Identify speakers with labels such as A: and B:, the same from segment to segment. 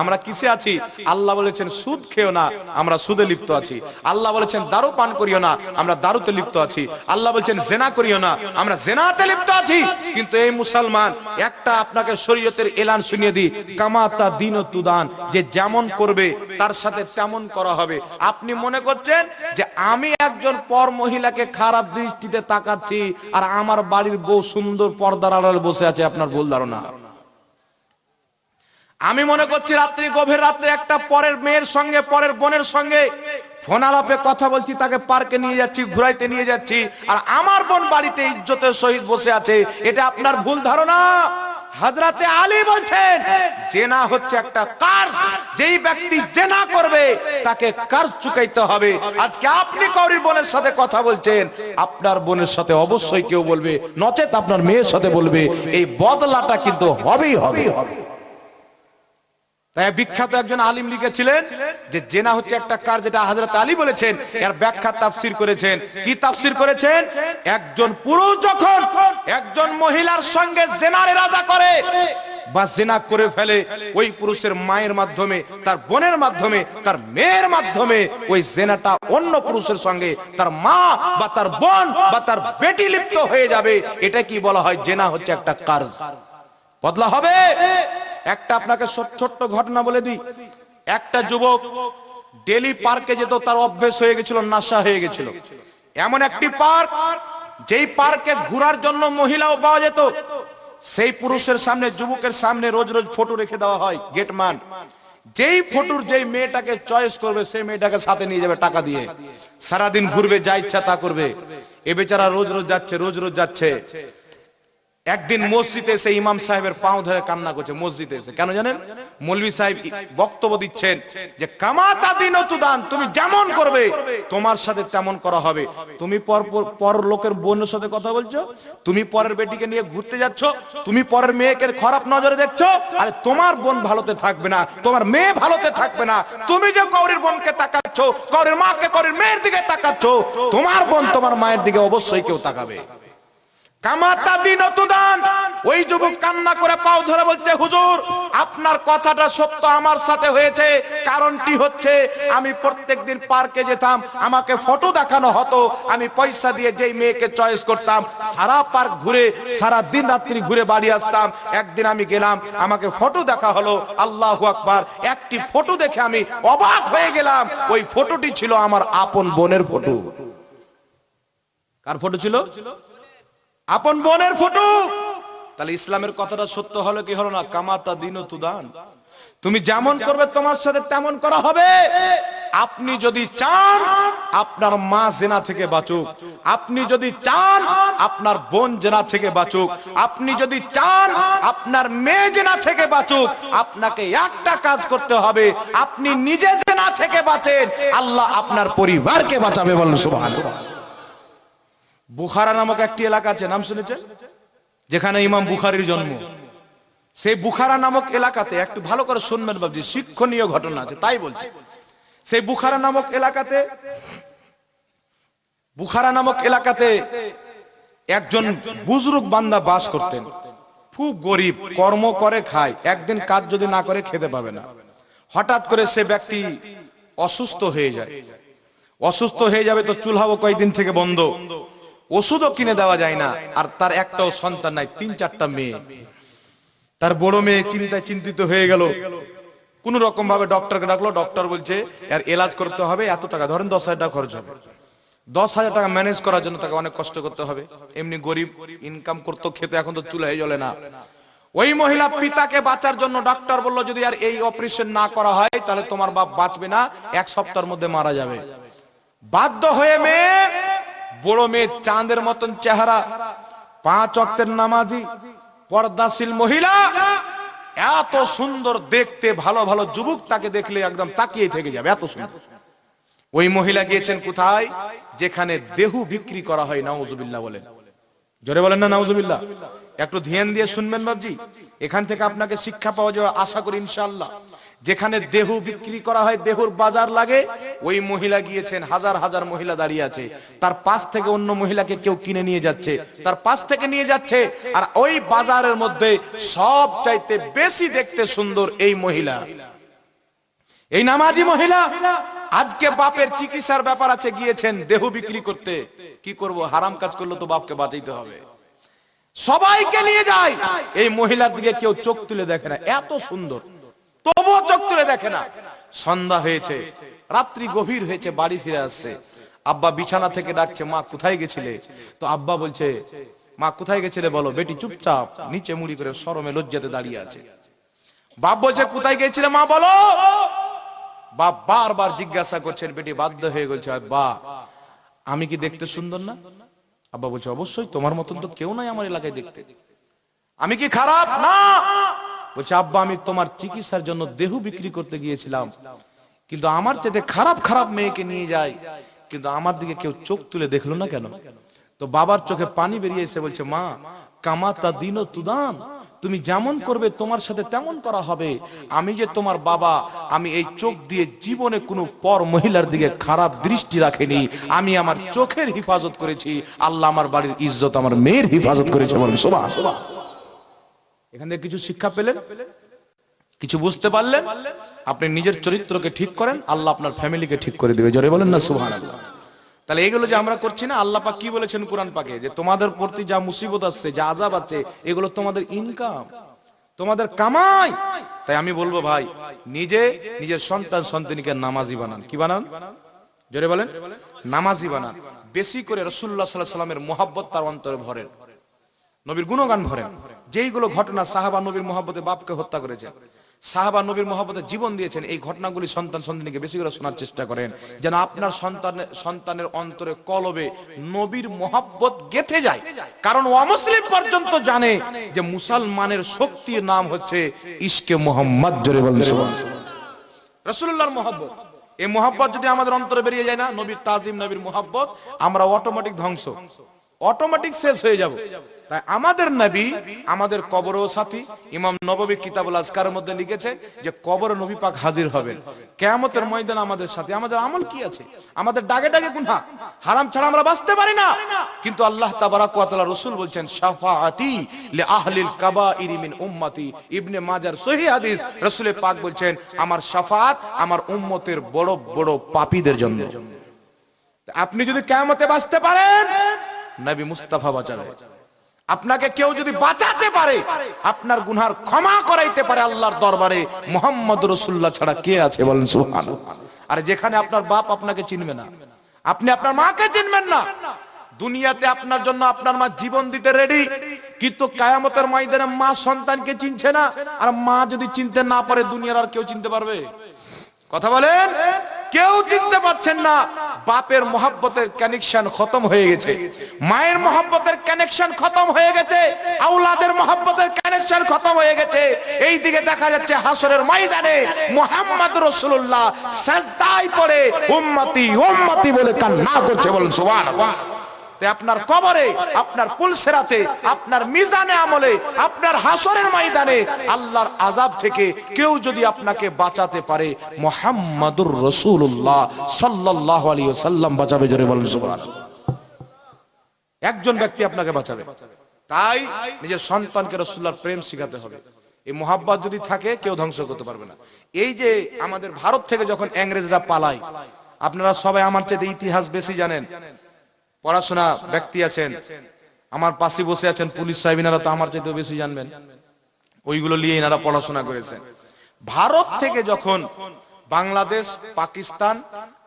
A: আমরা কিসে আছি? আল্লাহ বলেছেন, সুদ খেও না, আমরা সুদে লিপ্ত আছি। আল্লাহ বলেছেন, দারু পান করিও না, আমরা দারুতে লিপ্ত আছি। আল্লাহ বলেছেন, জেনা করিও না, আমরা জেনাতে লিপ্ত আছি। কিন্তু এই মুসলমান, একটা আপনাকে শরীয়তের এলান শুনিয়ে দিই, কামাতা দিন তুদান যে যেমন করবে, তার সাথে তেমন করা হবে। আপনি মনে করছেন যে আমি একজন পর মহিলাকে খারাপ দৃষ্টিতে তাকাচ্ছি, আর আমার বাড়ির বউ সুন্দর পর্দার আড়ালে বসে আছে, আপনার ভুল ধারণা? আমি মনে করছি রাত্রি গভীর রাত্রে একটা পরের মেয়ের সঙ্গে, পরের বোনের সঙ্গে ফোন আলাপে কথা বলছি, তাকে পার্কে নিয়ে যাচ্ছি, ঘুরাইতে নিয়ে যাচ্ছি, আর আমার বোন বাড়িতে ইজ্জতের সহিত বসে আছে, এটা আপনার ভুল ধারণা? হাজরাতে আলী বলছেন, জেনা হচ্ছে একটা কার্স, যেই ব্যক্তি জেনা করবে, তাকে কার্স চুকাইতে হবে। আজকে আপনি কৌরির বোনের সাথে কথা বলছেন, আপনার বোনের সাথে অবশ্যই কেউ বলবে, নচেত আপনার মেয়ের সাথে বলবে, এই বদলাটা কিন্তু হবেই হবে হবে। বিখ্যাত একজন আলিম লিখেছিলেন যে জেনা হচ্ছে একটা কার যেটা হযরত আলী বলেছেন, এর ব্যাখ্যা তাফসীর করেছেন। কি তাফসীর করেছেন? একজন পুরুষ যখন একজন মহিলার সঙ্গে জেনার করে বা জেনা করে ফেলে, ওই পুরুষের মায়ের মাধ্যমে, তার বোনের মাধ্যমে, তার মেয়ের মাধ্যমে ওই জেনাটা অন্য পুরুষের সঙ্গে তার মা বা তার বোন বা তার বেটি লিপ্ত হয়ে যাবে। এটা কি বলা হয়? জেনা হচ্ছে একটা কার্জ বদলা হবে। একটা আপনাকে ছোট- ছোট্ট ঘটনা বলে দিই। একটা যুবক ডেলি পার্কে যেত, তার অভ্যেস হয়ে গেছিল, নাশা হয়ে গেছিল। এমন একটি পার্ক, যেই পার্কে ঘোরার জন্য মহিলাও পাওয়া যেত। সেই পুরুষের সামনে, যুবকের সামনে রোজ রোজ ফটো রেখে দেওয়া হয় গেটমান যেই ফটোর যেই মেয়েটাকে চয়েস করবে, সেই মেয়েটাকে সাথে নিয়ে যাবে টাকা দিয়ে। সারাদিন ঘুরবে, যা ইচ্ছা তা করবে। এ বেচারা রোজ রোজ যাচ্ছে, রোজ রোজ যাচ্ছে। একদিন মসজিদে এসে ইমাম সাহেবের পাও ধরে কান্না করছে, মসজিদে এসে। কেন জানেন? মৌলভী সাহেব বক্তব্য দিচ্ছেন যে, কামাতা দিন দান তুমি যেমন করবে, তোমার সাথে তেমন করা হবে। তুমি পর- পর লোকের বোনের সাথে কথা বলছো, তুমি পরের বেটিকে নিয়ে ঘুরতে যাচ্ছ, তুমি পরের মেয়েকে খারাপ নজরে দেখছ, আরে তোমার বোন ভালোতে থাকবে না, তোমার মেয়ে ভালোতে থাকবে না। তুমি যে কৌরির বোনকে তাকাচ্ছ, কৌরির মাকে, কৌরির মেয়ের দিকে তাকাচ্ছ, তোমার বোন তোমার মায়ের দিকে অবশ্যই কেউ তাকাবে। কামাতা দিন ওই কান্না করে পাও আপনার কথাটা সত্য আমার সাথে হয়েছে। কারণটি হচ্ছে, আমি প্রত্যেকদিন পার্কে যেতাম, আমাকে ফটো দেখানো হতো। আমি পয়সা দিয়ে যেই মেয়েকে চয়েস করতাম, সারা পার্ক ঘুরে, সারা দিন রাত্রি ঘুরে বাড়ি আসতাম। একদিন আমি গেলাম, আমাকে ফটো দেখা হলো, আল্লাহ আকবার। একটি ফটো দেখে আমি অবাক হয়ে গেলাম। ওই ফটোটি ছিল আমার আপন বোনের ফটো। কার ফটো ছিল? আপন বোনের ফটো। তাহলে ইসলামের কথাটা সত্য হলো কি হলো না? কামাতা দিন তুদান। তুমি যেমন করবে তোমার সাথে তেমন করা হবে। আপনি যদি চান, আপনার মা জেনা থেকে বাঁচুক। আপনি যদি চান, আপনার বোন জেনা থেকে বাঁচুক। আপনি যদি চান, আপনার মেয়ে জেনা থেকে বাঁচুক। আপনাকে একটা কাজ করতে হবে। আপনি নিজে জেনা থেকে বাঁচেন। আল্লাহ আপনার পরিবারকে বাঁচাবে বলেন সুবহানাল্লাহ। বুখারা নামক একটি এলাকা আছে, নাম শুনেছেন? যেখানে ইমাম বুখারির জন্ম। সেই বুখারা নামক এলাকাতে একটু ভালো করে শুনবেন বাবজি, শিক্ষণীয় ঘটনা আছে, তাই বলছি। সেই বুখারা নামক এলাকাতে, বুখারা নামক এলাকাতে একজন বুজরুক বান্দা বাস করতেন। খুব গরিব, কর্ম করে, খায়। একদিন কাজ যদি না করে, খেতে পাবে না। হঠাৎ করে সে ব্যক্তি অসুস্থ হয়ে যায়। অসুস্থ হয়ে যাবে তো চুলহাও কয়েকদিন থেকে বন্ধ। ওষুধও কিনে দেওয়া যায় না। আর তার একটাও সন্তান নাই, তিন চারটা মেয়ে। তার বড় মেয়ে চিন্তায় চিন্তিত হয়ে গেল। কোন রকম ভাবে ডক্টরকে ডাকলো, ডক্টর বলছে আর এলাজ করতে হবে, এত টাকা, ধরেন দশ হাজার টাকা খরচ হবে। দশ হাজার টাকা ম্যানেজ করার জন্য তাকে অনেক কষ্ট করতে হবে। এমনি গরিব ইনকাম করতো, খেতে, এখন তো চুলায় জ্বলে না। ওই মহিলা পিতাকে বাঁচার জন্য ডাক্তার বলল, যদি আর এই অপারেশন না করা হয়, তাহলে তোমার বাপ বাঁচবে না, এক সপ্তাহের মধ্যে মারা যাবে। বাধ্য হয়ে মেয়ে বড় মেয়ে চাঁদের মতন চেহারা, পাঁচ অক্টের নামাজি, পর্দাশীল মহিলা। এত সুন্দর দেখতে, ভালো ভালো যুবক তাকে দেখলে একদম তাকিয়ে থেকে যাবে, এত সুন্দর। ওই মহিলা গিয়েছেন কোথায়? যেখানে দেহু বিক্রি করা হয়, নাউজুবিল্লাহ বলেন। জোরে বলেন না, নাউজুবিল্লাহ। একটু ধ্যান দিয়ে শুনবেন বাবজি এখান থেকে আপনাকে শিক্ষা পাওয়া যাবে, আশা করি ইনশাআল্লাহ। যেখানে দেহু বিক্রি করা হয়, দেহুর বাজার লাগে, ওই মহিলা গিয়েছেন, হাজার হাজার মহিলা দাঁড়িয়ে আছে। তার পাশ থেকে অন্য মহিলাকে কেউ কিনে নিয়ে যাচ্ছে। তার পাশ থেকে নিয়ে যাচ্ছে, আর ওই বাজারের মধ্যে সব চাইতে বেশি দেখতে সুন্দর এই মহিলা। এই নামাজি মহিলা, আজকে বাপের চিকিৎসার ব্যাপার আছে, গিয়েছেন দেহ বিক্রি করতে। কি করব, হারাম কাজ করলে তো বাপকে বাঁচাইতে হবে। সবাইকে নিয়ে যায়। এই মহিলার দিকে কেউ চোখ তুলে দেখে না, এত সুন্দর। দেখে না। সন্ধ্যা হয়েছে, রাত্রি গভীর হয়েছে, বাড়ি ফিরে আসছে। আব্বা বিছানা থেকে ডাকছে, মা, কোথায় গেছিলে? তো আব্বা বলছে, মা, কোথায় গেছিলে বলো? বেটি চুপচাপ নিচে মুড়ি করে সরমে লজ্জাতে দাঁড়িয়ে আছে। বাপ বলছে, কোথায় গেছিলে মা, বলো? বাপ বারবার জিজ্ঞাসা করছেন বেটি, বাধ্য হয়ে বলছে বা, আমি কি দেখতে সুন্দর না? আব্বা বলছে, অবশ্যই, তোমার মতন তো কেউ নাই আমার এলাকায় দেখতে। আমি কি খারাপ? না বলছে, আব্বা, আমি তোমার চিকিৎসার জন্য দেহ বিক্রি করতে গিয়েছিলাম। কিন্তু আমার চেয়ে খারাপ খারাপ মেয়েকে নিয়ে যায়। কিন্তু আমার দিকে কেউ চোখ তুলে দেখল না কেন? তো বাবার চোখে পানি বেরিয়ে এসে বলছে, মা, কামাতা দিন তুদান। তুমি যেমন করবে, তোমার সাথে তেমন করা হবে। আমি যে তোমার বাবা, আমি এই চোখ দিয়ে জীবনে কোনো পর মহিলার দিকে খারাপ দৃষ্টি রাখেনি। আমি আমার চোখের হিফাজত করেছি। আল্লাহ আমার বাড়ির ইজ্জত, আমার মেয়ের হিফাজত করেছে বলেন শোভা শোভা এখানে কিছু শিক্ষা পেলেন, কিছু বুঝতে পারলেন, আপনি নিজের চরিত্রকে ঠিক করেন, আল্লাহ আপনার ফ্যামিলিকে ঠিক করে দিবে। জোরে বলেন না সুহান তাহলে এগুলো যে আমরা করছি না, আল্লাহ পাক কি বলেছেন কোরআন পাকে? যে তোমাদের প্রতি যা মুসিবত আসছে, যা আজাব আছে, এগুলো তোমাদের ইনকাম তোমাদের কামাই। তাই আমি বলব ভাই, নিজে নিজের সন্তান, সন্তানীকে নামাজি বানান। কি বানান? জোরে বলেন, নামাজি বানান। বেশি করে রসুল্লাহ সাল্লাহ সাল্লামের মোহাব্বত তার অন্তরে ভরেন। নবীর গুণগান ভরেন। যেইগুলো ঘটনা সাহাবা নবীর মহাব্বতে বাপকে হত্যা করেছেন সাহাবা নবীর মহাব্বতে জীবন দিয়েছেন, এই ঘটনাগুলি সন্তান সন্তানকে বেশি করে শোনার চেষ্টা করেন, যেন আপনার সন্তানের সন্তানের অন্তরে কলবে নবীর মহাব্বত গেথে যায়। কারণ অমুসলিম পর্যন্ত জানে যে মুসলমানের শক্তির নাম হচ্ছে ইশকে মোহাম্মদ, জোরে বলেন রসুল্লাহর মহাব্বত। এই মহাব্বত যদি আমাদের অন্তরে বেরিয়ে যায় না, নবীর তাজিম, নবীর মহাব্বত, আমরা অটোমেটিক ধ্বংস। অটোমেটিক শেষ হয়ে যাব। তাই আমাদের নবী, আমাদের কবরও সাথী, ইমাম নববী কিতাবুল আজকারের মধ্যে লিখেছে যে কবর নবী পাক হাজির হবেন। কেয়ামতের ময়দান আমাদের সাথে। আমাদের আমল কি আছে? আমাদের ডাগে ডাগে গুনহা। হারাম ছাড়া আমরা বাঁচতে পারি না। কিন্তু আল্লাহ তাবারাক ওয়া তাআলা রাসূল বলছেন, শাফাআতি লি আহলিল কাবাইরি মিন উম্মতি। ইবনে মাজার সহিহ হাদিস রাসূলে পাক বলছেন, আমার শাফাআত আমার উম্মতের বড় বড় পাপীদের জন্য। আপনি যদি কেয়ামতে বাঁচতে পারেন নবী মুস্তাফা বাঁচাবে। আপনাকে কেউ যদি বাঁচাতে পারে, আপনার গুনহার ক্ষমা করাইতে পারে আল্লাহর দরবারে, মোহাম্মদ রসুল্লাহ ছাড়া কে আছে বলেন সুহান আর যেখানে আপনার বাপ আপনাকে চিনবে না, আপনি আপনার মাকে চিনবেন না। দুনিয়াতে আপনার জন্য আপনার মা জীবন দিতে রেডি কিন্তু কায়ামতের ময়দানে মা সন্তানকে চিনছে না। আর মা যদি চিনতে না পারে, দুনিয়ার আর কেউ চিনতে পারবে? কথা বলেন? কেউ চিনতে পারছেন না। বাপের মহাব্বতের কানেকশন খতম হয়ে গেছে। মায়ের মহাব্বতের কানেকশন খতম হয়ে গেছে। আউলাদের মহাব্বতের কানেকশন খতম হয়ে গেছে। এই দিকে দেখা যাচ্ছে হাসরের ময়দানে মোহাম্মদ রসুল্লাহ সাজদায় পড়ে, উম্মতি উম্মতি বলে কান্না করছে বলেন সুবহানাল্লাহ। আপনার কবরে, আপনার পুলসেরাতে, আপনার মিজানে আমলে, আপনার হাসরের ময়দানে আল্লাহর আজাব থেকে কেউ যদি আপনাকে বাঁচাতে পারে, মোহাম্মদুর রসুল্লাহ সাল্লাহ আলী সাল্লাম বাঁচাবে জোরে বলেন সুবহানাল্লাহ। একজন ব্যক্তি আপনাকে বাঁচাবে। তাই নিজের সন্তানকে রসুল্লাহর প্রেম শিখাতে হবে। এই মোহাব্বত যদি থাকে, কেউ ধ্বংস করতে পারবে না। এই যে আমাদের ভারত থেকে যখন ইংরেজরা পালায়, আপনারা সবাই আমার চেয়ে ইতিহাস বেশি জানেন। পড়াশোনা ব্যক্তি আছেন, আমার পাশে বসে আছেন পুলিশ সাহেব, ইনারা তো আমার চাইতে বেশি জানবেন। ওইগুলো নিয়ে এনারা পড়াশোনা করেছেন। ভারত থেকে যখন বাংলাদেশ, পাকিস্তান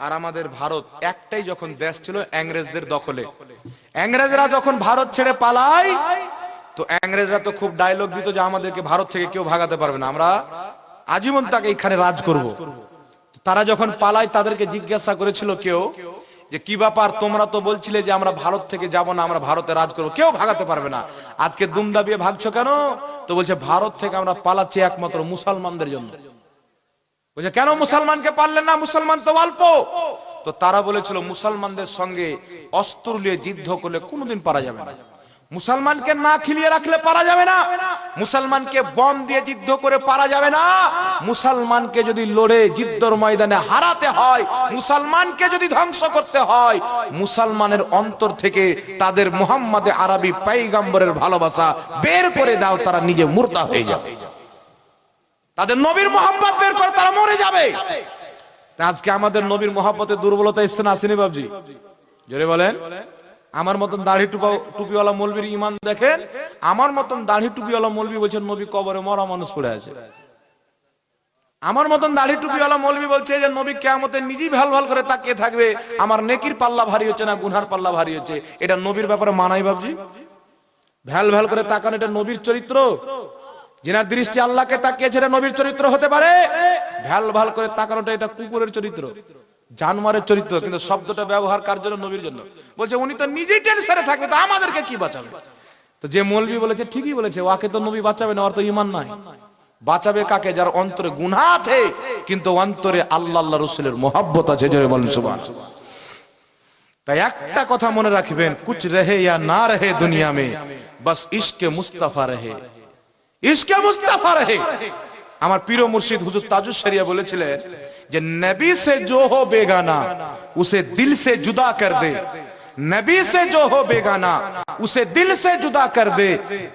A: আর আমাদের ভারত একটাই যখন দেশ ছিল, ইংরেজদের দখলে। ইংরেজরা যখন ভারত ছেড়ে পালায়, তো ইংরেজরা তো খুব ডায়লগ দিত যে আমাদেরকে ভারত থেকে কেউ ভাগাতে পারবে না। আমরা আজীবন তাকে এখানে রাজ করব। তারা যখন পালায়, তাদেরকে জিজ্ঞাসা করেছিল কেউ যে কি ব্যাপার, তোমরা তো বলছিলে যে আমরা ভারত থেকে যাব না, আমরা ভারতে রাজ করব। কেউ ভাগাতে পারবে না। আজকে দুম দাবিয়ে ভাগছো কেন? তো বলছে, ভারত থেকে আমরা পালাচ্ছি একমাত্র মুসলমানদের জন্য। বলছে, কেন মুসলমানকে পারলেন না? মুসলমান তো অল্প। তো তারা বলেছিল, মুসলমানদের সঙ্গে অস্ত্র নিয়ে যুদ্ধ করলে কোনোদিন পারা যাবে না। মুসলমানকে না খিলিয়ে রাখলে পারা যাবে না। মুসলমানকে বম দিয়ে যুদ্ধ করে পারা যাবে না। মুসলমানকে যদি লড়ে যুদ্ধর ময়দানে হারাতে হয়, মুসলমানকে যদি ধ্বংস করতে হয়, মুসলমানের অন্তর থেকে তাদের মোহাম্মদে আরবি পাইগাম্বরের ভালোবাসা বের করে দাও, তারা নিজে মুর্দা হয়ে যাবে। তাদের নবীর মোহাম্মত বের করে তারা মরে যাবে। আজকে আমাদের নবীর মহাপতে দুর্বলতা এসছে না আসেনি বাবজি? জোরে বলেন। আমার মতন দাড়ি টুপা টুপিওয়ালা মৌলবীর ইমান দেখেন, আমার মতন দাড়ি টুপিওয়ালা মৌলবী বলছেন, নবী কবরে মরা মানুষ পড়ে আছে। আমার মতন দাড়ি টুপিওয়ালা মৌলবী বলছে যে, নবী কেয়ামতে নিজেই ভালো ভালো করে তাকিয়ে থাকবে, আমার নেকির পাল্লা ভারী হচ্ছে না, গুনহার পাল্লা ভারী হচ্ছে। এটা নবীর ব্যাপারে মানাই বাবজি ভ্যাল ভ্যাল করে তাকানো, এটা নবীর চরিত্র। যেনার দৃষ্টি আল্লাহকে তাকিয়েছে, এটা নবীর চরিত্র হতে পারে। ভ্যাল ভালো করে তাকানোটা এটা কুকুরের চরিত্র। জানোয়ারের চরিত্র, কিন্তু শব্দটা ব্যবহার কার জন্য? নবীর জন্য। বলছে, উনি তো নিজেই টেনশনে থাকবে, তো আমাদেরকে কি বাঁচাবে? তো যে মৌলবি বলেছে, ঠিকই বলেছে ওকে তো নবী বাঁচাবে না, ওর তো ইমান নাই। বাঁচাবে কাকে? যার অন্তরে গুনা আছে, কিন্তু অন্তরে আল্লাহ আল্লাহ রসুলের মহাব্বত আছে, জোরে বলেন সুবান তাই একটা কথা মনে রাখবেন কুচ রেহে ইয়া না রেহে দুনিয়া মে, বাস ইশকে মুস্তাফা রেহে। ইশকে মুস্তাফা রেহে। আমার পীর মুর্শিদ হুজুর তাজুস শরিয়া বলেছিলেন যে নবী से जो हो बेगाना उसे दिल से जुदा कर दे नबी से जो हो बेगाना उसे दिल से जुदा कर दे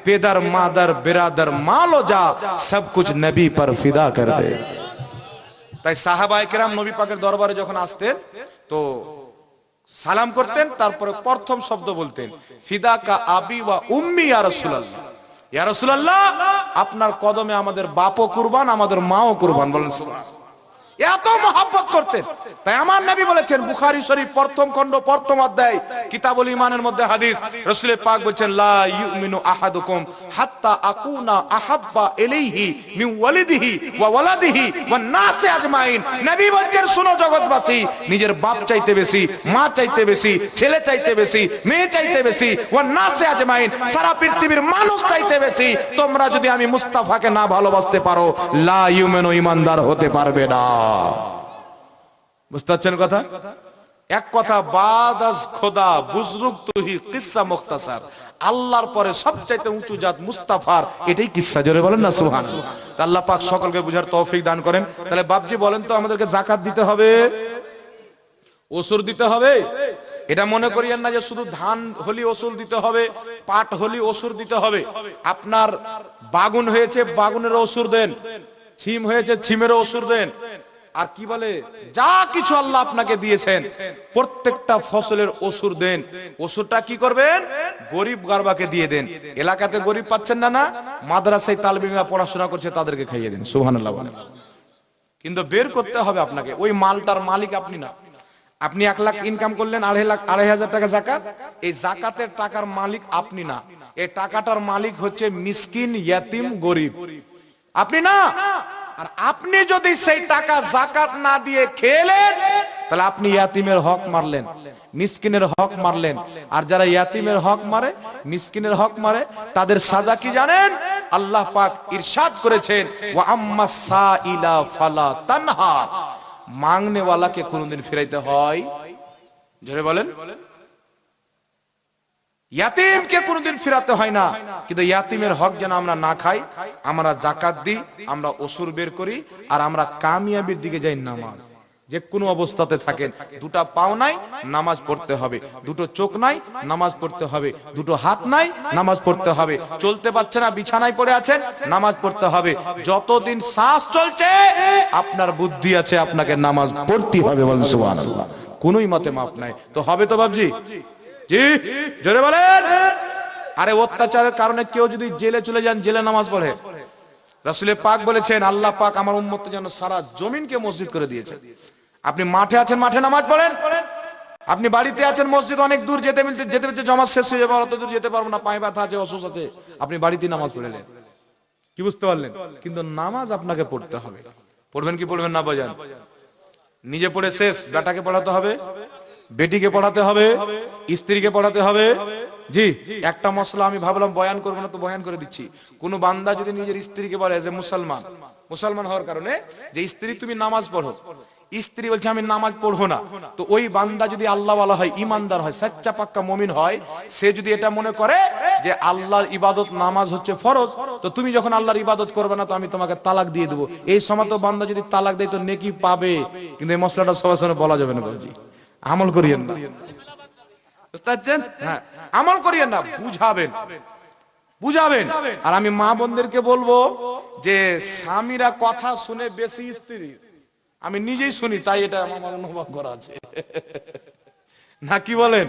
A: पेदर मादर बिरादर मालो जा सब कुछ नबी पर फिदा कर दे তাই সাহাবায়ে কেরাম নবী পাকের দরবারে যখন আসতেন তো সালাম করতেন তারপরে প্রথম শব্দ বলতেন ফিদা কা আবি ওয়া উম্মি ইয়া রাসূলুল্লাহ ইয়া রাসূলুল্লাহ আপনার কদমে আমাদের বাপও কুরবান আমাদের মাও কুরবান বলেন সুবহানাল্লাহ এত মহাব্বত করতেন। তাই আমার নবী বলেছেন, বুখারী শরীফ প্রথম খণ্ড, প্রথম অধ্যায়, কিতাবুল ইমানের মধ্যে হাদিস। রাসূল পাক বলেছেন, লা ইউমিনু আহাদুকুম হাত্তা আকুনা আহাব্বা ইলাইহি মিন ওয়ালিদিহি ওয়া ওয়ালাদিহি ওয়ান নাসি আজমাইন। নবী বলেছেন, শুনো জগৎবাসী, নিজের বাপ চাইতে বেশি, মা চাইতে বেশি, ছেলে চাইতে বেশি, মেয়ে চাইতে বেশি, ওয়ান নাসি আজমাইন, সারা পৃথিবীর মানুষ চাইতে বেশি, তোমরা যদি আমি মুস্তাফাকে না ভালোবাসতে পারো, লা ইউমিনু ইমানদার হতে পারবে না। বুঝতে পারছেন কথা? এক কথা বাদ আজ খোদা, বুজরুক তুহি কিসসা মুখতাসার। আল্লাহর পরে সবচাইতে উঁচু জাত মুস্তাফার, এটাই কিসসা জোরে বলেন না সুবহান তা আল্লাহ পাক সকলকে বুঝার তৌফিক দান করেন। তাহলে বাপজি বলেন তো, আমাদেরকে জাকাত দিতে হবে? ওসুর দিতে হবে? এটা মনে করিয়েন না যে শুধু ধান হলি ওসুল দিতে হবে, পাট হলি ওসুর দিতে হবে। আপনার বাগুন হয়েছে বাগুনের ওসুর দেন। ছিম হয়েছে ছিমের ওসুর দেন। আর কি বলে? যা কিছু আল্লাহ আপনাকে দিয়েছেন, প্রত্যেকটা ফসলের ওসুর দেন। ওসুরটা কি করবেন? গরিব গারবাকে দিয়ে দেন। এলাকাতে গরিব পাচ্ছেন না না, মাদ্রাসায় তালবিমা পড়াশোনা করছে, তাদেরকে খাইয়ে দিন। বলেন। কিন্তু বের করতে হবে আপনাকে। ওই মালটার মালিক আপনি না। আপনি এক লাখ ইনকাম করলেন, আড়াই লাখ, আড়াই হাজার টাকা জাকাত। এই জাকাতের টাকার মালিক আপনি না। এই টাকাটার মালিক হচ্ছে মিসকিন, ইয়াতিম, গরিব। আপনি না? আর আপনি যদি সেই টাকা জাকাত না দিয়ে খেলেন, তাহলে আপনি ইয়াতিমের হক মারলেন, মিসকিনের হক মারলেন। আর যারা ইয়াতিমের হক মারে, মিসকিনের হক মারে, তাদের সাজা কি জানেন? আল্লাহ পাক ইরশাদ করেছেন, ওয়া আম্মা সাইলা ফালা তানহার মাংনে ওয়ালাকে কোনদিন ফিরাইতে হয়? জোরে বলেন। ইয়াতিমকে কোনদিন ফিরাতে হয় না। কিন্তু ইয়াতিমের হক যেন আমরা না খাই, আমরা জাকাত দিই, আমরা অসুর বের করি, আর আমরা কামিয়াবির দিকে যাই নামাজ। যে কোনো অবস্থাতে থাকেন, দুটা পাও নাই, নামাজ পড়তে হবে। দুটো চোখ নাই, নামাজ পড়তে হবে। দুটো হাত নাই, নামাজ পড়তে হবে। চলতে পারছে না, বিছানায় পড়ে আছেন, নামাজ পড়তে হবে। যতদিন শ্বাস চলছে, আপনার বুদ্ধি আছে, আপনাকে নামাজ পড়তে হবে বলেন কোনোই মতে মাপ নাই। তো হবে তো বাবজি জি, জোরে বলেন। আরে, অত্যাচারের কারণে কেউ যদি জেলে চলে যান, জেলে নামাজ পড়ে। রাসুলে পাক বলেছেন, আল্লাহ পাক আমার উম্মত যেন সারা জমিনকে মসজিদ করে দিয়েছে। আপনি মাঠে আছেন, মাঠে নামাজ পড়েন? আপনি বাড়িতে আছেন, মসজিদ অনেক দূর, যেতে মিলতে, যেতে যেতে জমা শেষ হয়ে যাবে, অত দূর যেতে পারব না, পায়ে ব্যথা আছে, অসুস্থ আছে। আপনি বাড়িতে নামাজ পড়লেন কি বুঝতে পারলেন? কিন্তু নামাজ আপনাকে পড়তে হবে। পড়বেন কি পড়বেন না বাজান নিজে পড়ে শেষ, বেটাকে পড়াতে হবে। বেটিকে পড়াতে হবে, স্ত্রীকে পড়াতে হবে। জি। একটা মশলা আমি ভাবলাম বয়ান করব না তো বয়ান করে দিচ্ছি। কোন বান্দা যদি নিজের স্ত্রীকে বলে যে মুসলমান মুসলমান হওয়ার কারণে যে স্ত্রী তুমি নামাজ পড়ো, স্ত্রী বলছে আমি নামাজ পড়ব না। তো ওই বান্দা যদি আল্লাহ বলা হয়, ইমানদার হয় সাচ্চা পাক্কা মমিন হয়, সে যদি এটা মনে করে যে আল্লাহর ইবাদত নামাজ হচ্ছে ফরজ, তো তুমি যখন আল্লাহর ইবাদত করবে না তো আমি তোমাকে তালাক দিয়ে দেবো। এই সময় তো বান্দা যদি তালাক দেয় তো নেকি পাবে। কিন্তু এই মশলাটা সবার সঙ্গে বলা যাবে না, বাবুজি। আমল করিয়েন না। বুঝতে হ্যাঁ আমল করিয়েন না বুঝাবেন। বুঝাবেন। আর আমি মা বোনদেরকে বলব যে স্বামীরা কথা শুনে বেশি স্ত্রী। আমি নিজেই শুনি তাই এটা আমার অনুভব করা আছে। না কি বলেন?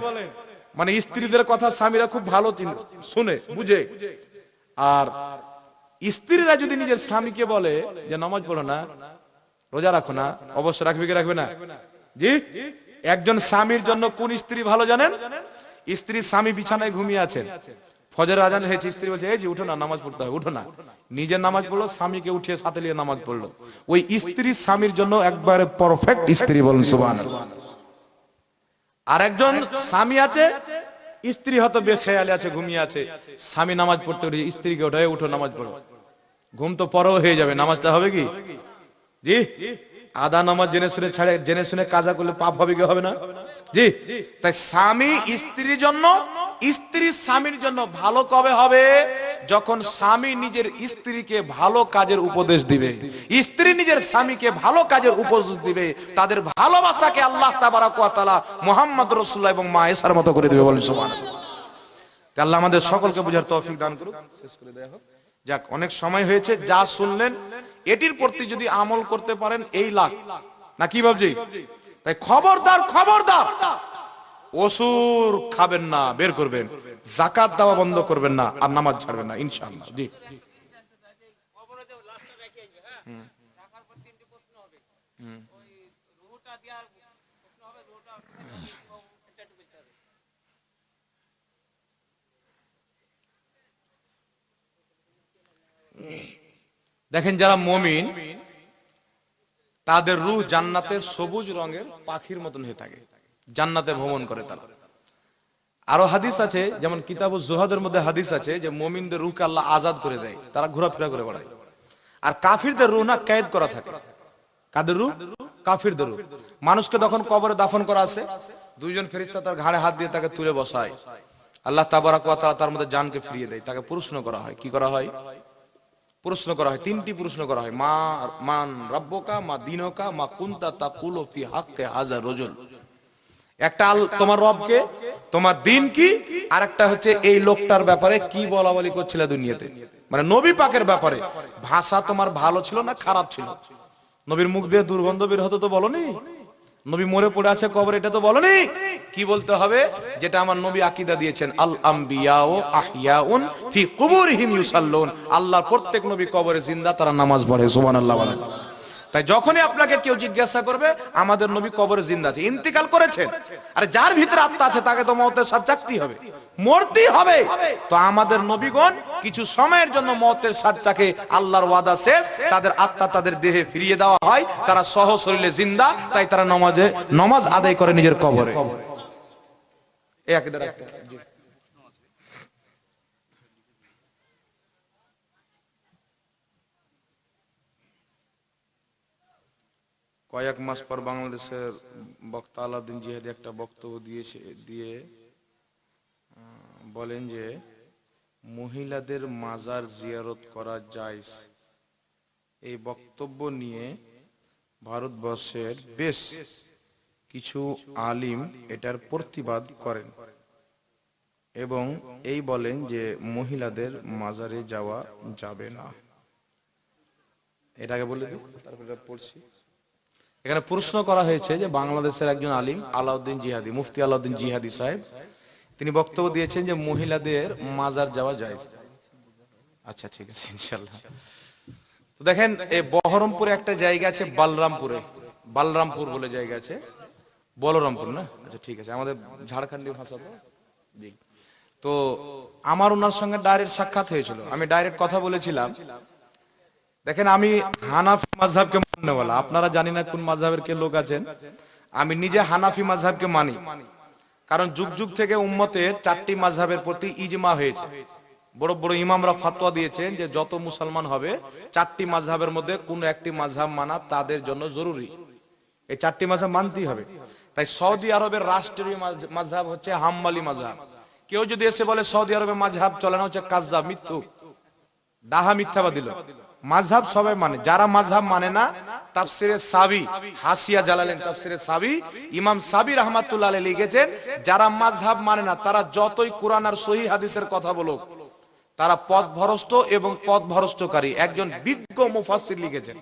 A: মানে স্ত্রীদের কথা স্বামীরা খুব ভালো চিন- শুনে বুঝে। আর স্ত্রীরা যদি নিজের স্বামীকে বলে যে নামাজ পড়ো না রোজা রাখো না অবশ্য রাখবে কি রাখবে না? জি? একজন স্বামীর জন্য কোন স্ত্রী ভালো জানেন? স্ত্রী স্বামী বিছানায় ঘুমিয়ে আছেন। ফজর আজান হয়েছে, স্ত্রী বলছে, এই যে, উঠো না, নামাজ পড়তে হবে উঠো না। নিজের নামাজ পড়ল, স্বামীকে উঠিয়ে সাথে নিয়ে নামাজ পড়ল। ওই স্ত্রী স্বামীর জন্য একবারে পারফেক্ট স্ত্রী বলুন সুবান আর একজন স্বামী আছে, স্ত্রী হয়তো বেখেয়ালে আছে, ঘুমিয়ে আছে। স্বামী নামাজ পড়তে উঠে, স্ত্রীকে ওঠে উঠো, নামাজ পড়ো। ঘুম তো পরেও হয়ে যাবে, নামাজটা হবে কি? জি? আদা নামাজ জেনে শুনে ছাড়ে, জেনে শুনে কাজা করলে পাপ হবে কি হবে না? জি। তাই স্বামী স্ত্রীর জন্য, স্ত্রী স্বামীর জন্য ভালো কবে হবে? যখন স্বামী নিজের স্ত্রীকে ভালো কাজের উপদেশ দিবে। স্ত্রী নিজের স্বামীকে ভালো কাজের উপদেশ দিবে। তাদের ভালোবাসাকে আল্লাহ তাবারাক ওয়া তাআলা মুহাম্মদ রাসূলুল্লাহ এবং মা এসার মতো করে দিবে বলেন তা আল্লাহ আমাদের সকলকে বুঝার তৌফিক দান করুক। শেষ করে দেয়া হোক। যাক, অনেক সময় হয়েছে, যা শুনলেন, এটির প্রতি যদি আমল করতে পারেন, এই লাখ। না কি ভাবছি তাই খবরদার খবরদার! অসুর খাবেন না, বের করবেন। জাকাত দেওয়া বন্ধ করবেন না, আর নামাজ ছাড়বেন না, ইনশাআল্লাহ। জি
B: খবরে যে লাস্টে রেখে আসবে হ্যাঁ রাখার পর তিনটি প্রশ্ন হবে ওই রুহুটা দেওয়ার প্রশ্ন হবে রুহুটা এটা একটু বলতে হবে
A: দেখেন যারা মমিন, তাদের রূহ জান্নাতের সবুজ রঙের পাখির মতন হয়ে থাকে। জান্নাতে ভ্রমণ করে তারা। আরও হাদিস আছে, যেমন কিতাব জুহাদের মধ্যে হাদিস আছে যে মমিনদের রুহকে আল্লাহ আজাদ করে দেয়, তারা ঘোরাফেরা করে বেড়ায়। আর কাফিরদের রুহ না কয়েদ করা থাকে। কাদের রুহ? কাফিরদের রুহ। মানুষকে তখন কবরে দাফন করা আছে, দুইজন ফেরিস্তা তার ঘাড়ে হাত দিয়ে তাকে তুলে বসায়। আল্লাহ তাবারাক তার মধ্যে জানকে ফিরিয়ে দেয়, তাকে প্রশ্ন করা হয়, কি করা হয়? প্রশ্ন করা হয়, তিনটি প্রশ্ন করা হয়, মা, মান রব্বকা, মা দিনকা, মা কুন্তা তাকুলু ফি হাক্কে হাজার রজুল। একটা তোমার রবকে, তোমার দিন কি আর একটা হচ্ছে এই লোকটার ব্যাপারে কি বলা বলি করছিল দুনিয়াতে। মানে নবী পাকের ব্যাপারে, ভাষা তোমার ভালো ছিল না খারাপ ছিল? নবীর মুখ দিয়ে দুর্গন্ধ বের হতো তো বলনি? নবী মরে পড়ে আছে কবর, এটা তো বলনি? কি বলতে হবে? যেটা আমার নবী আকিদা দিয়েছেন, আল আম্বিয়াও আহিয়াউন ফি কুবুরিহিম ইউসাল্লুন। আল্লাহর প্রত্যেক নবী কবরে জিন্দা, তারা নামাজ পড়ে, সুবহানাল্লাহ বলেন। তাই যখনই আপনাকে কেউ জিজ্ঞাসা করবে, আমাদের নবী কবরে জিন্দা আছে। ইন্তিকাল করেছেন। আর যার ভিতরে আত্মা আছে, তাকে তো মতের সাথে চাকতেই হবে। মরতেই হবে। তো আমাদের নবীগণ কিছু সময়ের জন্য মতের সাথ চাকে আল্লাহর ওয়াদা শেষ, তাদের আত্মা তাদের দেহে ফিরিয়ে দেওয়া হয়। তারা সহ শরীরে জিন্দা, তাই তারা নমাজে, নমাজ আদায় করে নিজের কবরে। এই আকিদা রাখতে হবে। জি। কয়েক মাস পর বাংলাদেশের বক্তা আলাউদ্দিন জিহাদি একটা বক্তব্য দিয়েছে, দিয়ে বলেন যে, মহিলাদের মাজার জিয়ারত করা যায় এই বক্তব্য নিয়ে ভারতবর্ষের বেশ কিছু আলিম এটার প্রতিবাদ করেন এবং এই বলেন যে, মহিলাদের মাজারে যাওয়া যাবে না। এটাকে বলে দিই, তারপরে পড়ছি। এখানে প্রশ্ন করা হয়েছে যে বাংলাদেশের একজন আলিম, আলাউদ্দিন জিহাদি, মুফতি আলাউদ্দিন জিহাদি সাহেব, তিনি বক্তব্য দিয়েছেন যে মহিলাদের মাজার যাওয়া যায়। আচ্ছা ঠিক আছে ইনশাল্লাহ তো দেখেন এই বহরমপুরে একটা জায়গা আছে, বালরামপুরে। বালরামপুর বলে জায়গা আছে। বলরামপুর না? আচ্ছা ঠিক আছে, আমাদের ঝাড়খণ্ডী ভাষা তো। জি। তো আমার ওনার সঙ্গে ডাইরেক্ট সাক্ষাৎ হয়েছিল। আমি ডাইরেক্ট কথা বলেছিলাম। দেখেন, আমি হানাফি वाला আপনারা জানি না কোন মাযহাবের কে লোক আছেন। আমি নিজে হানাফি মাযহাবকে মানি। কারণ যুগ যুগ থেকে উম্মতের চারটি মাযহাবের প্রতি ইজমা হয়েছে। বড় বড় ইমামরা ফতোয়া দিয়েছেন যে যত মুসলমান হবে, চারটি মাযহাবের মধ্যে কোন একটি মাযহাব মানা তাদের জন্য জরুরি। এই চারটি মাযহাব মানতেই হবে। তাই সৌদি আরবের রাষ্ট্রীয় মাযহাব হচ্ছে হাম্মালি মাযহাব। কেউ যদি এসে বলে সৌদি আরবের মাযহাব চলে না, হচ্ছে কাজ্জাব, মিথ্যুক। ডাহা মিথ্যাবাদ দিল মাঝহাব সবাই মানে। যারা মাঝহাব মানে না, তাফসিরে সাবি, হাসিয়া জালালেন তাফসিরে সাবি, ইমাম সাবি রহমাতুল্লাহ আলাইহি লিখেছেন, যারা মাঝহাব মানে না, তারা যতই কোরআন আর সহি হাদিসের কথা বলুক, তারা পথ ভরষ্ট এবং পথ ভরষ্টকারী একজন বিজ্ঞ মুফাসসির লিখেছেন।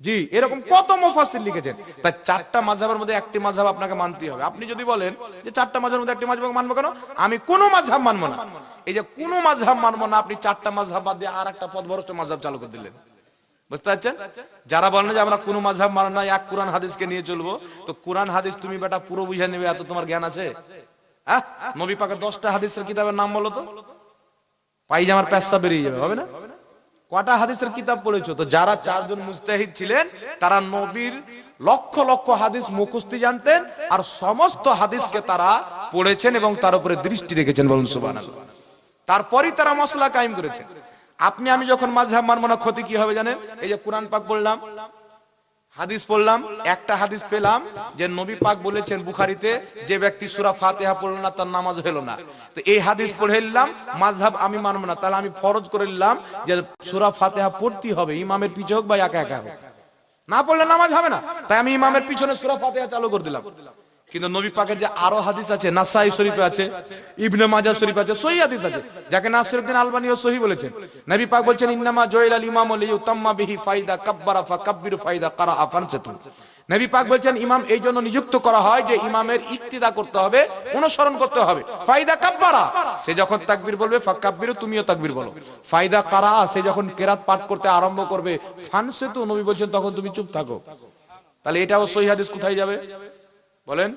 A: জি, এরকম কত মুফাসসির লিখেছেন। তাই চারটা মাযহাবের মধ্যে একটি মাযহাব আপনাকে মানতেই হবে। আপনি যদি বলেন যে চারটা মাযহাবের মধ্যে একটি মাযহাব মানবো কেন? আমি কোন মাযহাব মানবো না। এই যে কোন মাযহাব মানবো না, আপনি চারটা মাযহাব বাদ দিয়ে আর একটা পথভ্রষ্ট মাযহাব চালু করে দিলেন। বুঝতে পারছেন? যারা বলেন যে আমরা কোন মাযহাব মানো না, এক কোরআন হাদিসকে নিয়ে চলবো, তো কোরআন হাদিস তুমি বেটা পুরো বুঝে নেবে, এত তোমার জ্ঞান আছে? হ্যাঁ? নবী পাকের দশটা হাদিসের কিতাবের নাম বলো তো। পাইজামার পেশা বেরিয়ে যাবে, হবে না? কটা হাদিসের কিতাব পড়েছো? তো যারা চারজন মুস্তাহিদ ছিলেন, তারা নবীর লক্ষ লক্ষ হাদিস মুখস্থি জানতেন আর সমস্ত হাদিসকে তারা পড়েছেন এবং তার উপরে দৃষ্টি রেখেছেন বলুন সুবান তারপরই তারা মশলা কায়েম করেছেন। আপনি, আমি যখন মাঝহাব মানব না, ক্ষতি কি হবে জানেন? এই যে কোরআন পাক বললাম হাদিস পড়লাম, একটা হাদিস পেলাম যে নবী পাক বলেছেন বুখারিতে, যে ব্যক্তি সুরা ফাতেহা পড়ল না, তার নামাজ হলো না। তো এই হাদিস পড়ে নিলাম মাঝহাব আমি মানব না, তাহলে আমি ফরজ করে নিলাম যে সুরা ফাতেহা পড়তে হবে, ইমামের পিছে হোক বা একা একা হোক। না পড়লে নামাজ হবে না, তাই আমি ইমামের পিছনে সুরা ফাতেহা চালু করে দিলাম। কিন্তু নবী পাকের যে আরও হাদিস আছে, নাসাই শরীফে আছে, ইবনে মাজাহ শরীফে আছে, সহি হাদিস আছে, যাকে নাসিরউদ্দিন আলবানীও সহি বলেছেন। নবী পাক বলছেন, ইন্নামা আল ইমাম লিয়ুতাম্মা বিহি ফাইদা কাব্বারা ফাকাব্বিরু ফাইদা কারা আফানসাতুন নবী পাক বলছেন, ইমাম এই জন্য নিযুক্ত করা হয় যে ইমামের ইক্তিদা করতে হবে, অনুসরণ করতে হবে। ফাইদা কাব্বারা। সে যখন তাকবীর বলবে, ফাকাব্বিরু, তুমিও তাকবীর বলো। ফাইদা কারা সে যখন কেরাত পাঠ করতে আরম্ভ করবে, ফানসেতু, নবী বলছেন, তখন তুমি চুপ থাকো। তাহলে এটাও সহি হাদিস কোথায় যাবে? বলেন,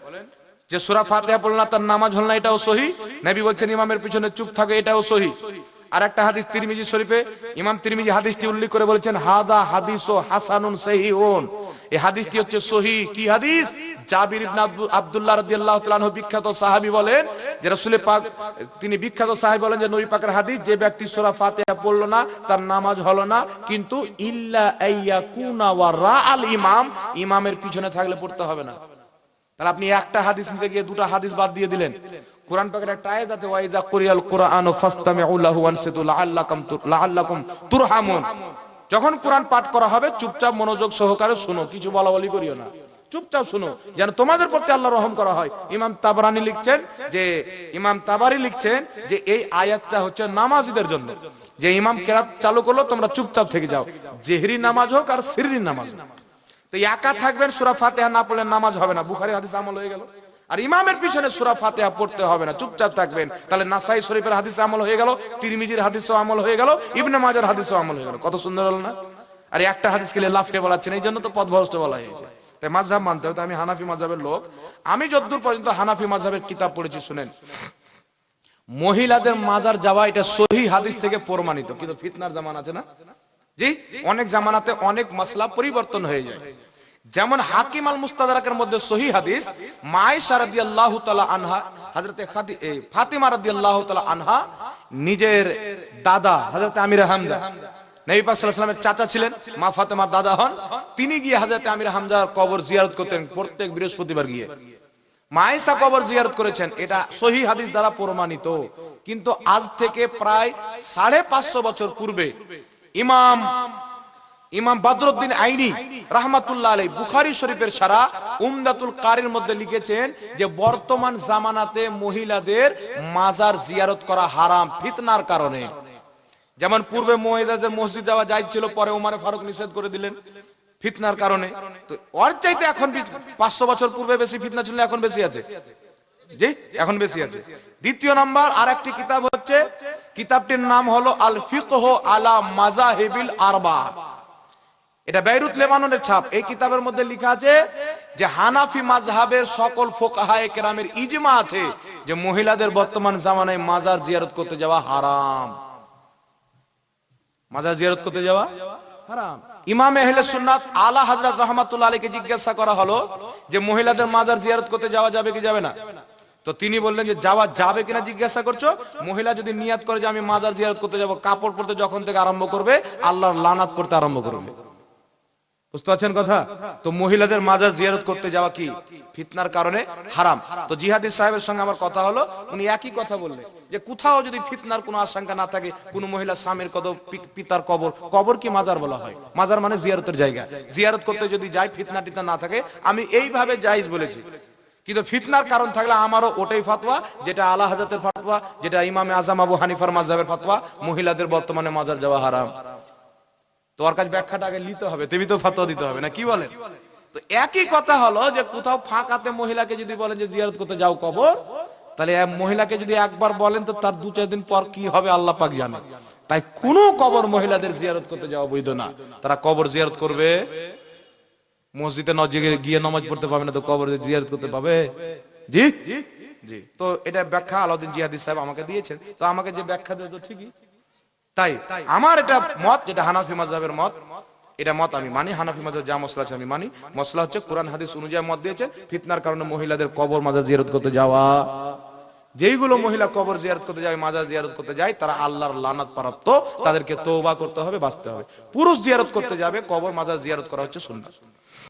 A: যে সূরা ফাতিহা পড়ল না, তার নামাজ হল না, এটাও সহি? নবী বলছেন, ইমামের পিছনে চুপ থাকে, এটাও সহি। আর একটা হাদিস তিরমিজি শরীফে, ইমাম তিরমিজি হাদিসটি উল্লেখ করে বলেছেন, হাদা হাদিস ও হাসানুন সহিহুন। এই হাদিসটি হচ্ছে সহি, কি হাদিস? জাবির ইবনে আব্দুল্লাহ রাদিয়াল্লাহু তাআলা বিখ্যাত সাহাবী বলেন, যে রাসূল পাক তিনি বিখ্যাত সাহাবী বলেন যে, নবী পাকের হাদিস, যে ব্যক্তি সূরা ফাতিহা পড়ল না, তার নামাজ হলো না, কিন্তু ইল্লা আইয়াকুনা ওয়া রাআল ইমাম, ইমামের পিছনে থাকলে পড়তে হবে না। তাহলে আপনি একটা হাদিস নিতে গিয়ে দুটো হাদিস বাদ দিয়ে দিলেন। কোরআন পাকের একটা আয়াত আছে, ওয়াইজা কুরিয়াল কুরআন ফাসতামিউ লাহু ওয়ানসিতু লাআল্লাকুম লাআল্লাকুম তুরহামুন। যখন কোরআন পাঠ করা হবে, চুপচাপ মনোযোগ সহকারে শুনো, কিছু বলা বলি করিও না। চুপচাপ শুনো, যেন তোমাদের প্রতি আল্লাহ রহম করা হয়। ইমাম তাবরানি লিখছেন যে, ইমাম তাবারি লিখছেন যে, এই আয়াতটা হচ্ছে নামাজীদের জন্য। যে ইমাম কেরাত চালু করল, তোমরা চুপচাপ থেকে যাও। জেহরি নামাজ হোক আর সিররি নামাজ হোক। তো একা থাকবেন, সুরা ফাতেহা না পড়লে নামাজ হবে না। বুখারি হাদিস আমল হয়ে গেল। আর ইমামের পিছনে সুরা ফাতেহা পড়তে হবে না, চুপচাপ থাকবেন। তাহলে নাসাই শরীফের হাদিস আমল হয়ে গেল, তিরমিজির হাদিসও আমল হয়ে গেল, ইবনে মাজার হাদিসও আমল হয়ে গেল। কত সুন্দর হলো না? আর একটা হাদিস খেলে লাফিয়ে বলাচ্ছেন, এই জন্য তো পদভ্রষ্ট বলা হয়েছে। তাই মাঝহাব মানতে হবে আমি হানাফি মাঝহাবের লোক। আমি যতদূর পর্যন্ত হানাফি মাঝহাবের কিতাব পড়েছি, শুনেন। মহিলাদের মাজার যাওয়া, এটা সহি হাদিস থেকে প্রমাণিত, কিন্তু ফিতনার জামান আছে না? জি, অনেক জামানাতে অনেক মাসলা পরিবর্তন হয়ে যায়। যেমন হাকিম আল মুস্তাদারাকের মধ্যে সহি হাদিস, মায়েশা রাদিয়াল্লাহু তাআলা আনহা, হযরতে ফাতিমা রাদিয়াল্লাহু তাআলা আনহা, নিজের দাদা, হযরতে আমির হামজা। নবী চাচা ছিলেন, মা দাদা হন। তিনি গিয়ে আমির হামজার কবর জিয়ারত করতেন প্রত্যেক বৃহস্পতিবার গিয়ে। মায়েশা কবর জিয়ারত করেছেন, এটা সহি হাদিস দ্বারা প্রমাণিত। কিন্তু আজ থেকে প্রায় সাড়ে পাঁচশো বছর পূর্বে ইমাম ইমাম বদরুদ্দিন আইনি রাহমাতুল্লাহ আলাই বুখারী শরীফের সারা উমদাতুল কারির মধ্যে লিখেছেন যে বর্তমান জামানাতে মহিলাদের মাজার জিয়ারত করা হারাম, ফিতনার কারণে। যেমন পূর্বে মহিলাদের মসজিদ যাওয়া যায় ছিল, পরে উমারে ফারুক নিষেধ করে দিলেন, ফিতনার কারণে। তো ওর চাইতে এখন পাঁচশো বছর পূর্বে বেশি ফিতনা ছিল, এখন বেশি আছে। জি, এখন বেশি আছে। দ্বিতীয় নাম্বার আর একটি কিতাব হচ্ছে, কিতাবটির নাম হলো আল ফিকহ আলা মাজাহিবিল আরবা। এটা বেরুত লেবাননের ছাপ। এই কিতাবের মধ্যে লেখা আছে যে হানাফি মাযহাবের সকল ফোকাহায়ে কেরামের ইজমা আছে যে মহিলাদের বর্তমান জামানায় মাজার জিয়ারত করতে যাওয়া হারাম। মাজার জিয়ারত করতে যাওয়া হারাম। ইমাম আহলে সুন্নাত আলা হযরত রাহমাতুল্লাহ আলাইহিকে জিজ্ঞাসা করা হলো যে মহিলাদের মাজার জিয়ারত করতে যাওয়া যাবে কি যাবে না? তো তিনি বললেন যে, যাওয়া যাবে কিনা জিজ্ঞাসা করছ? মহিলা যদি নিয়াত করে যে, আমি মাজার জিয়ারত করতে যাব, কাপড় পরতে যখন থেকে আরম্ভ করবে, আল্লাহর লানাত করতে আরম্ভ করবে। বুঝতে পারছেন কথা? তো মহিলাদের মাজার জিয়ারত করতে যাওয়া কি? ফিতনার কারণে হারাম। তো জিহাদি সাহেবের সঙ্গে আমার কথা হলো, উনি একই কথা বললেন যে, কোথাও যদি ফিতনার কোনো আশঙ্কা না থাকে, কোন মহিলা স্বামীর কত পিতার কবর কবর কি মাজার বলা হয়? মাজার মানে জিয়ারতের জায়গা। জিয়ারত করতে যদি যাই, ফিতনা টিতনা না থাকে, আমি এইভাবে জায়েজ বলেছি। কিন্তু ফিতনার কারণ থাকলে আমারও ওটাই ফাতোয়া যেটা আলা হাজাতের ফাতোয়া যেটা ইমামে আজম আবু হানিফার মাযহাবের ফাতোয়া মহিলাদের বর্তমানে মাজার যাওয়া হারাম। তো ওর কাছে ব্যাখ্যাটা আগে নিতে হবে তেবি তো ফাতোয়া দিতে হবে, না কি বলেন? তো একই কথা হলো যে কোথাও ফাঁকাতে মহিলাকে যদি বলেন যে জিয়ারত করতে যাও কবর, তাহলে মহিলাকে যদি একবার বলেন তো তার দু চার দিন পর কি হবে আল্লাহ পাক জানে। তাই কোন কবর মহিলাদের জিয়ারত করতে যাওয়া বৈধ না। তারা কবর জিয়ারত করবে মসজিদে নজরে গিয়ে নামাজ পড়তে পাবে না তো কবর জিয়ারত করতে পাবে জি? জি। তো এটা ব্যাখ্যা আলাউদ্দিন জিহাদি সাহেব আমাকে দিয়েছেন। তো আমাকে যে ব্যাখ্যা দিল তো ঠিকই। তাই আমার এটা মত, যেটা হানাফি মাযহাবের মত, এটা মত আমি মানি। হানাফি মাযহাব যা মশলা আছে আমি মানি। মশলা হচ্ছে কোরআন, হাদিস অনুযায়ী মত দিয়েছেন ফিতনার কারণে মহিলাদের কবর মাজার জিয়ারত করতে যাওয়া। যেইগুলো মহিলা কবর জিয়ারত করতে যায়, মাজার জিয়ারত করতে যায়, তারা আল্লাহর লানাত প্রাপ্ত, তাদেরকে তওবা করতে হবে, বাঁচতে হবে। পুরুষ জিয়ারত করতে যাবে, কবর, মাজার জিয়ারত করা হচ্ছে সুন্নাত।